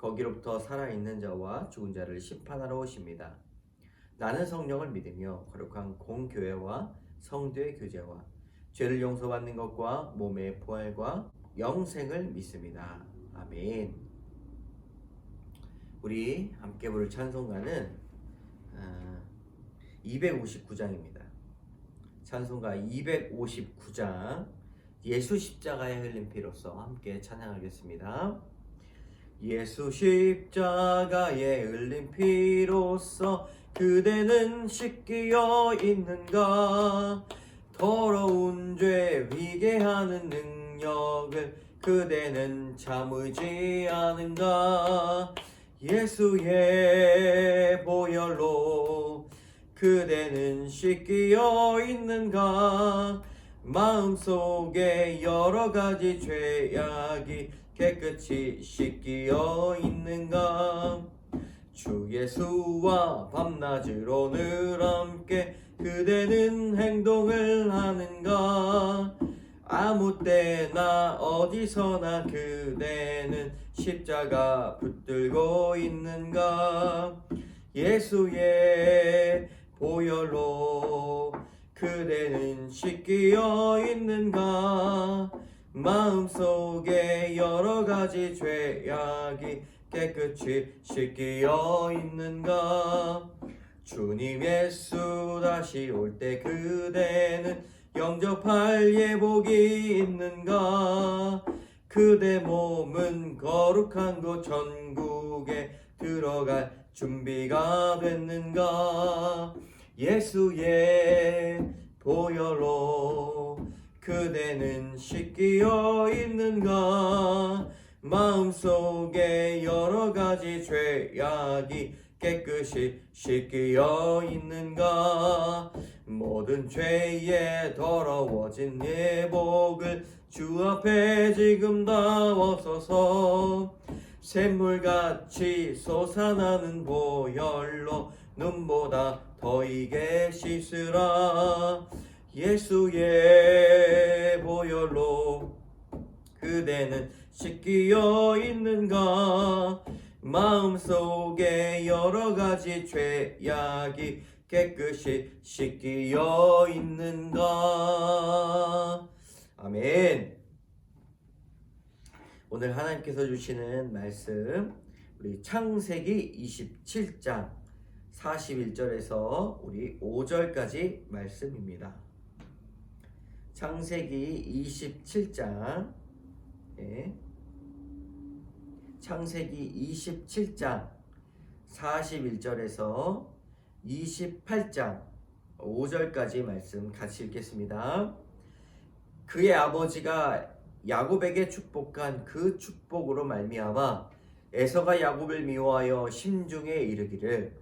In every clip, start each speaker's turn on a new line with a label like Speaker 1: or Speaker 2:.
Speaker 1: 거기로부터 살아있는 자와 죽은 자를 심판하러 오십니다. 나는 성령을 믿으며 거룩한 공교회와 성도의 교제와 죄를 용서받는 것과 몸의 부활과 영생을 믿습니다. 아멘. 우리 함께 부를 찬송가는 아, 259장입니다. 찬송가 259장 예수 십자가에 흘린 피로써 함께 찬양하겠습니다. 예수 십자가에 흘린 피로써 그대는 씻기어 있는가? 더러운 죄 위게 하는 능력을 그대는 참으지 않은가? 예수의 보혈로 그대는 씻기어 있는가? 마음속에 여러 가지 죄악이 깨끗이 씻기어 있는가 주 예수와 밤낮으로 늘 함께 그대는 행동을 하는가 아무 때나 어디서나 그대는 십자가 붙들고 있는가 예수의 보혈로 그대는 씻기어 있는가 마음속에 여러 가지 죄악이 깨끗이 씻기어 있는가? 주님 예수 다시 올 때 그대는 영접할 예복이 있는가? 그대 몸은 거룩한 곳 천국에 들어갈 준비가 됐는가? 예수의 보혈로 그대는 씻기어 있는가 마음속에 여러 가지 죄악이 깨끗이 씻기어 있는가 모든 죄에 더러워진 예복을 주 앞에 지금 담아서서 샘물같이 솟아나는 보혈로 눈보다 더 이게 씻으라 예수의 보혈로 그대는 씻기어 있는가? 마음속에 여러 가지 죄악이 깨끗이 씻기어 있는가? 아멘. 오늘 하나님께서 주시는 말씀 우리 창세기 27장 41절에서 우리 5절까지 말씀입니다. 창세기 27장 예. 창세기 27장 41절에서 28장 5절까지 말씀 같이 읽겠습니다. 그의 아버지가 야곱에게 축복한 그 축복으로 말미암아 에서가 야곱을 미워하여 심중에 이르기를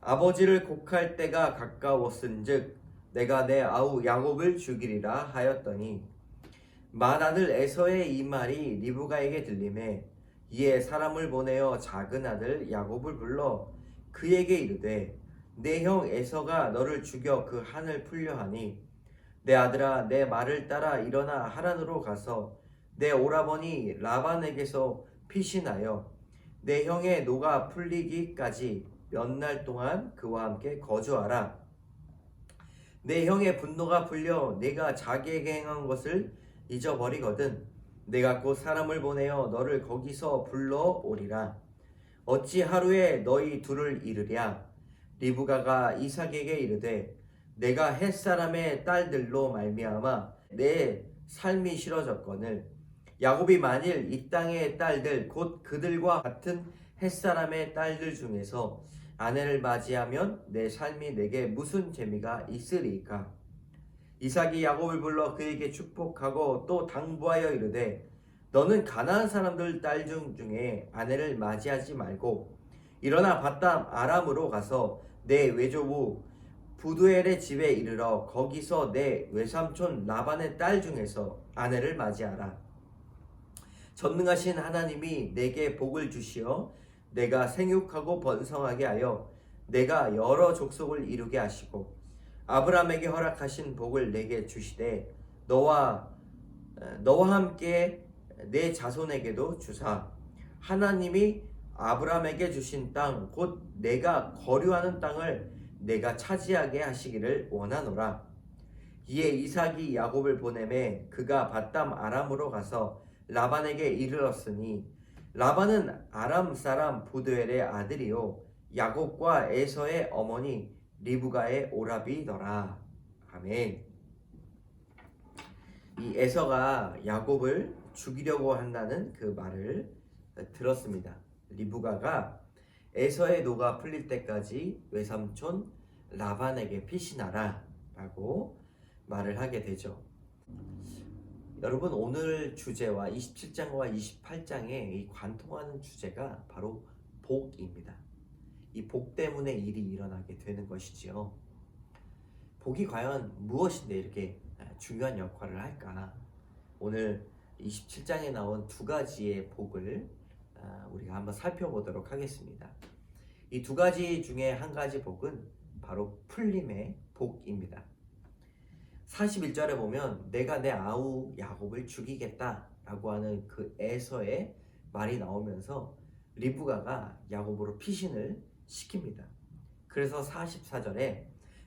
Speaker 1: 아버지를 곡할 때가 가까웠은즉 내가 내 아우 야곱을 죽이리라 하였더니 맏아들 에서의 이 말이 리브가에게 들림에 이에 사람을 보내어 작은 아들 야곱을 불러 그에게 이르되 내 형 에서가 너를 죽여 그 한을 풀려 하니 내 아들아 내 말을 따라 일어나 하란으로 가서 내 오라버니 라반에게서 피신하여 내 형의 노가 풀리기까지 몇 날 동안 그와 함께 거주하라. 내 형의 분노가 풀려 내가 자기에게 행한 것을 잊어버리거든. 내가 곧 사람을 보내어 너를 거기서 불러오리라. 어찌 하루에 너희 둘을 이르랴? 리브가가 이삭에게 이르되 내가 햇사람의 딸들로 말미암아 내 삶이 싫어졌거늘 야곱이 만일 이 땅의 딸들 곧 그들과 같은 햇사람의 딸들 중에서 아내를 맞이하면 내 삶이 내게 무슨 재미가 있으리까? 이삭이 야곱을 불러 그에게 축복하고 또 당부하여 이르되 너는 가나안 사람들 딸 중 중에 아내를 맞이하지 말고 일어나 바담 아람으로 가서 내 외조부 부두엘의 집에 이르러 거기서 내 외삼촌 라반의 딸 중에서 아내를 맞이하라. 전능하신 하나님이 내게 복을 주시어 내가 생육하고 번성하게 하여 내가 여러 족속을 이루게 하시고 아브라함에게 허락하신 복을 내게 주시되 너와 어, 너와 함께 내 자손에게도 주사. 하나님이 아브라함에게 주신 땅 곧 내가 거류하는 땅을 내가 차지하게 하시기를 원하노라. 이에 이삭이 야곱을 보내매 그가 바담 아람으로 가서 라반에게 이르렀으니 라반은 아람 사람 부드엘의 아들이요 야곱과 에서의 어머니 리브가의 오라비더라 아멘 이 에서가 야곱을 죽이려고 한다는 그 말을 들었습니다. 리브가가 에서의 노가 풀릴 때까지 외삼촌 라반에게 피신하라 라고 말을 하게 되죠. 여러분 오늘 주제와 27장과 28장의 이 관통하는 주제가 바로 복입니다. 이 복 때문에 일이 일어나게 되는 것이지요. 복이 과연 무엇인데 이렇게 중요한 역할을 할까? 오늘 27장에 나온 두 가지의 복을 아, 우리가 한번 살펴보도록 하겠습니다. 이 두 가지 중에 한 가지 복은 바로 풀림의 복입니다. 41절에 보면 내가 내 아우 야곱을 죽이겠다 라고 하는 그 에서의 말이 나오면서 리브가가 야곱으로 피신을 시킵니다. 그래서 44절에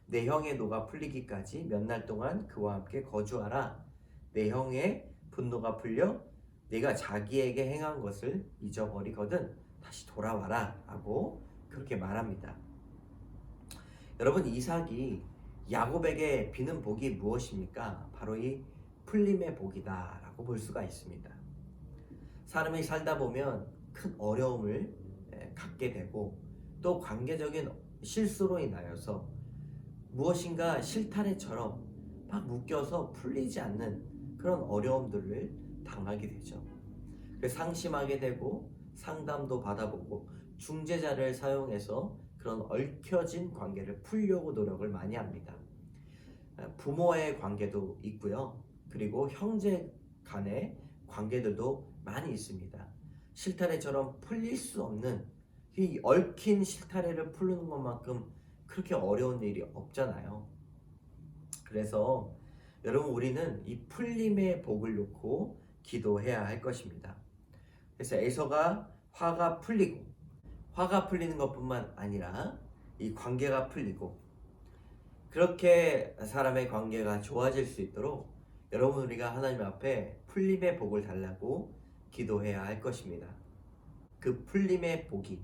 Speaker 1: 내 형의 노가 풀리기까지 몇 날 동안 그와 함께 거주하라. 내 형의 분노가 풀려 내가 자기에게 행한 것을 잊어버리거든 다시 돌아와라 하고 그렇게 말합니다. 여러분 이삭이 야곱에게 비는 복이 무엇입니까? 바로 이 풀림의 복이다라고 볼 수가 있습니다. 사람이 살다 보면 큰 어려움을 갖게 되고 또 관계적인 실수로 인하여서 무엇인가 실타래처럼 막 묶여서 풀리지 않는 그런 어려움들을 당하게 되죠. 상심하게 되고 상담도 받아보고 중재자를 사용해서 그런 얽혀진 관계를 풀려고 노력을 많이 합니다. 부모의 관계도 있고요. 그리고 형제 간의 관계들도 많이 있습니다. 실타래처럼 풀릴 수 없는 이 얽힌 실타래를 풀는 것만큼 그렇게 어려운 일이 없잖아요. 그래서 여러분 우리는 이 풀림의 복을 놓고 기도해야 할 것입니다. 그래서 에서가 화가 풀리고 화가 풀리는 것뿐만 아니라 이 관계가 풀리고 그렇게 사람의 관계가 좋아질 수 있도록 여러분 우리가 하나님 앞에 풀림의 복을 달라고 기도해야 할 것입니다. 그 풀림의 복이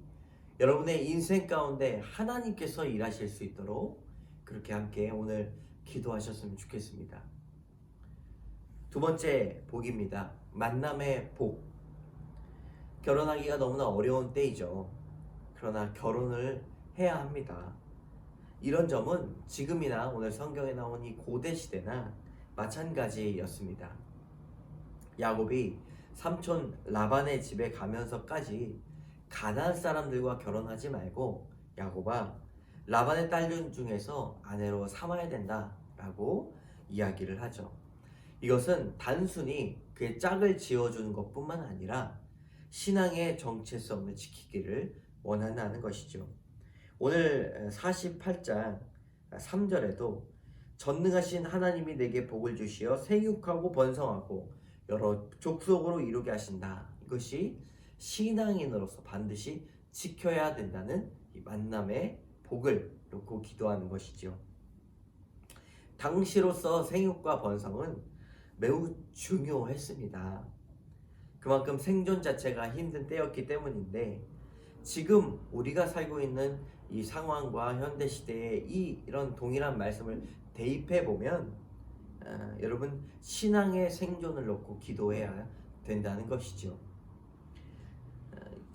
Speaker 1: 여러분의 인생 가운데 하나님께서 일하실 수 있도록 그렇게 함께 오늘 기도하셨으면 좋겠습니다. 두 번째 복입니다. 만남의 복. 결혼하기가 너무나 어려운 때이죠. 그러나 결혼을 해야 합니다. 이런 점은 지금이나 오늘 성경에 나온 이 고대 시대나 마찬가지였습니다. 야곱이 삼촌 라반의 집에 가면서까지 가나안 사람들과 결혼하지 말고 야곱아 라반의 딸 중에서 아내로 삼아야 된다라고 이야기를 하죠. 이것은 단순히 그의 짝을 지어주는 것뿐만 아니라 신앙의 정체성을 지키기를 원한다는 것이죠. 오늘 48장 3절에도 전능하신 하나님이 내게 복을 주시어 생육하고 번성하고 여러 족속으로 이루게 하신다. 이것이 신앙인으로서 반드시 지켜야 된다는 만남의 복을 놓고 기도하는 것이죠. 당시로서 생육과 번성은 매우 중요했습니다. 그만큼 생존 자체가 힘든 때였기 때문인데 지금 우리가 살고 있는 이 상황과 현대 시대에 이 이런 동일한 말씀을 대입해 보면 어, 여러분 신앙의 생존을 놓고 기도해야 된다는 것이죠.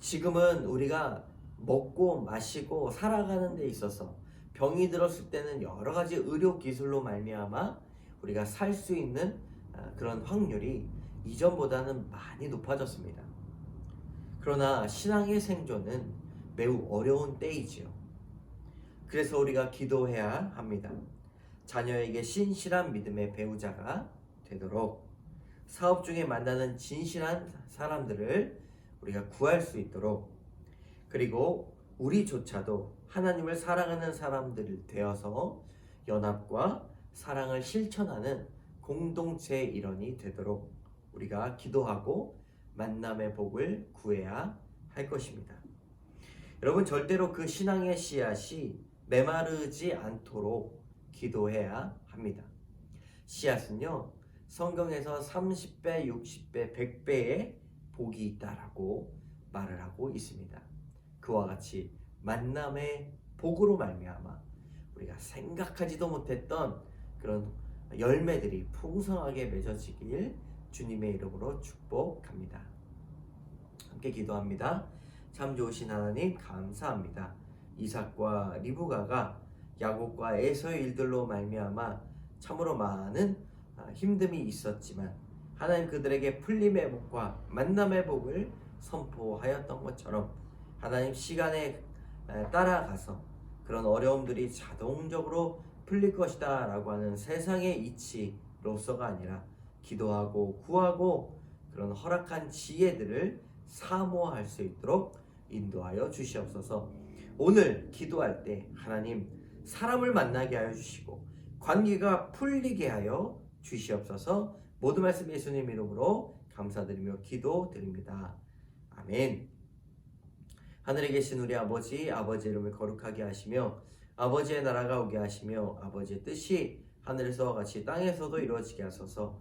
Speaker 1: 지금은 우리가 먹고 마시고 살아가는 데 있어서 병이 들었을 때는 여러 가지 의료 기술로 말미암아 우리가 살 수 있는 아, 그런 확률이 이전보다는 많이 높아졌습니다. 그러나 신앙의 생존은 매우 어려운 때이지요. 그래서 우리가 기도해야 합니다. 자녀에게 신실한 믿음의 배우자가 되도록 사업 중에 만나는 진실한 사람들을 우리가 구할 수 있도록 그리고 우리조차도 하나님을 사랑하는 사람들 되어서 연합과 사랑을 실천하는 공동체의 일원이 되도록 우리가 기도하고 만남의 복을 구해야 할 것입니다. 여러분 절대로 그 신앙의 씨앗이 메마르지 않도록 기도해야 합니다. 씨앗은요 성경에서 30배, 60배, 100배의 복이 있다라고 말을 하고 있습니다. 그와 같이 만남의 복으로 말미암아 우리가 생각하지도 못했던 그런 열매들이 풍성하게 맺어지길 주님의 이름으로 축복합니다. 함께 기도합니다. 참 좋으신 하나님 감사합니다. 이삭과 리브가가 야곱과 에서의 일들로 말미암아 참으로 많은 아, 힘듦이 있었지만 하나님 그들에게 풀림의 복과 만남의 복을 선포하였던 것처럼 하나님 시간에 에, 따라가서 그런 어려움들이 자동적으로 풀릴 것이다 라고 하는 세상의 이치로서가 아니라 기도하고 구하고 그런 허락한 지혜들을 사모할 수 있도록 인도하여 주시옵소서 오늘 기도할 때 하나님 사람을 만나게 하여 주시고 관계가 풀리게 하여 주시옵소서 모든 말씀 예수님 이름으로 감사드리며 기도드립니다. 아멘. 하늘에 계신 우리 아버지 아버지 이름을 거룩하게 하시며 아버지의 나라가 오게 하시며 아버지의 뜻이 하늘에서와 같이 땅에서도 이루어지게 하소서